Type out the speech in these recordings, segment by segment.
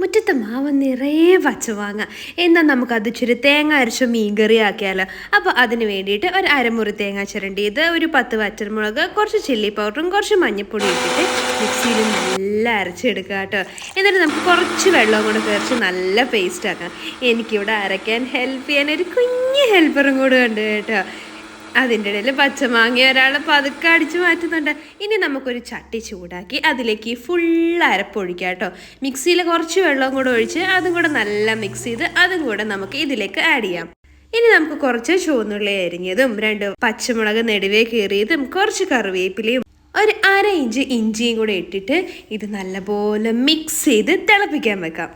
മുറ്റത്ത് മാവ് നിറയെ പച്ചമാങ്ങ എന്നാൽ നമുക്കത് ഇച്ചിരി തേങ്ങ അരച്ച മീൻകറി ആക്കിയാലോ അപ്പോൾ അതിന് വേണ്ടിയിട്ട് ഒരു അരമുറി തേങ്ങ ചിരണ്ടിയത് ഒരു പത്ത് വറ്റൽമുളക് കുറച്ച് ചില്ലി പൗഡറും കുറച്ച് മഞ്ഞപ്പൊടി ഇട്ടിട്ട് മിക്സിയിൽ നല്ല അരച്ചെടുക്കുക കേട്ടോ. എന്നിട്ട് നമുക്ക് കുറച്ച് വെള്ളം കൂടെ ചേർത്ത് നല്ല പേസ്റ്റ് ആക്കാം. എനിക്കിവിടെ അരയ്ക്കാൻ ഹെൽപ്പ് ചെയ്യാൻ ഒരു കുഞ്ഞ് ഹെൽപ്പറും കൂടെ ഉണ്ട് കേട്ടോ. അതിന്റെ ഇടയിൽ പച്ചമാങ്ങ ഒരാൾ പതുക്കെ അടിച്ചു മാറ്റുന്നുണ്ട്. ഇനി നമുക്കൊരു ചട്ടി ചൂടാക്കി അതിലേക്ക് ഫുൾ അരപ്പൊഴിക്കുക കേട്ടോ. മിക്സിയിൽ കുറച്ച് വെള്ളവും കൂടെ ഒഴിച്ച് അതും കൂടെ നല്ല മിക്സ് ചെയ്ത് അതും കൂടെ നമുക്ക് ഇതിലേക്ക് ആഡ് ചെയ്യാം. ഇനി നമുക്ക് കുറച്ച് ചുവന്നുള്ളി അരിഞ്ഞതും രണ്ട് പച്ചമുളക് നെടുവേ കീറിയതും കുറച്ച് കറിവേപ്പിലയും ഒരു അര ഇഞ്ച് ഇഞ്ചിയും കൂടെ ഇട്ടിട്ട് ഇത് നല്ലപോലെ മിക്സ് ചെയ്ത് തിളപ്പിക്കാൻ വെക്കാം.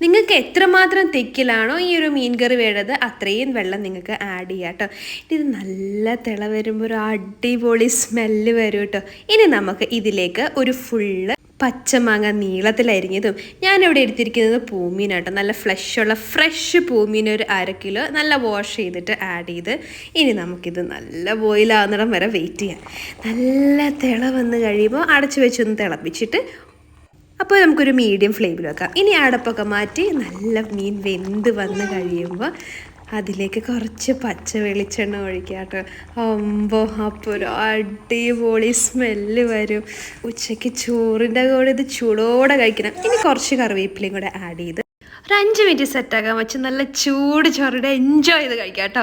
നിങ്ങൾക്ക് എത്രമാത്രം തെക്കിലാണോ ഈ ഒരു മീൻ കറി വേണ്ടത് അത്രയും വെള്ളം നിങ്ങൾക്ക് ആഡ് ചെയ്യാം കേട്ടോ ഇത് നല്ല തിള വരുമ്പോൾ ഒരു അടിപൊളി സ്മെല്ല് വരും കേട്ടോ ഇനി നമുക്ക് ഇതിലേക്ക് ഒരു ഫുള്ള് പച്ചമാങ്ങ നീളത്തിലരിഞ്ഞതും ഞാനിവിടെ എടുത്തിരിക്കുന്നത് പൂമീനാട്ടോ നല്ല ഫ്ലഷുള്ള ഫ്രഷ് പൂമീൻ ഒരു അര കിലോ നല്ല വാഷ് ചെയ്തിട്ട് ആഡ് ചെയ്ത് ഇനി നമുക്കിത് നല്ല ബോയിലാവുന്നിടം വരെ വെയിറ്റ് ചെയ്യാം. നല്ല തിള വന്ന് കഴിയുമ്പോൾ അടച്ചു വെച്ചൊന്ന് തിളപ്പിച്ചിട്ട് അപ്പോൾ നമുക്കൊരു മീഡിയം ഫ്ലെയിമിൽ വെക്കാം. ഇനി അടപ്പൊക്കെ മാറ്റി നല്ല മീൻ വെന്ത് വന്ന് കഴിയുമ്പോൾ അതിലേക്ക് കുറച്ച് പച്ച വെളിച്ചെണ്ണ ഒഴിക്കുക കേട്ടോ. അമ്പോ അപ്പോൾ ഒരു അടിപൊളി സ്മെല്ല് വരും. ഉച്ചയ്ക്ക് ചോറിന്റെ കൂടെ ഇത് ചൂടോടെ കഴിക്കണം. ഇനി കുറച്ച് കറിവേപ്പിലയും കൂടെ ആഡ് ചെയ്ത് ഒരു അഞ്ച് മിനിറ്റ് സെറ്റാക്കാൻ വെച്ച് നല്ല ചൂട് ചോറിടെ എൻജോയ് ചെയ്ത് കഴിക്കാം കേട്ടോ.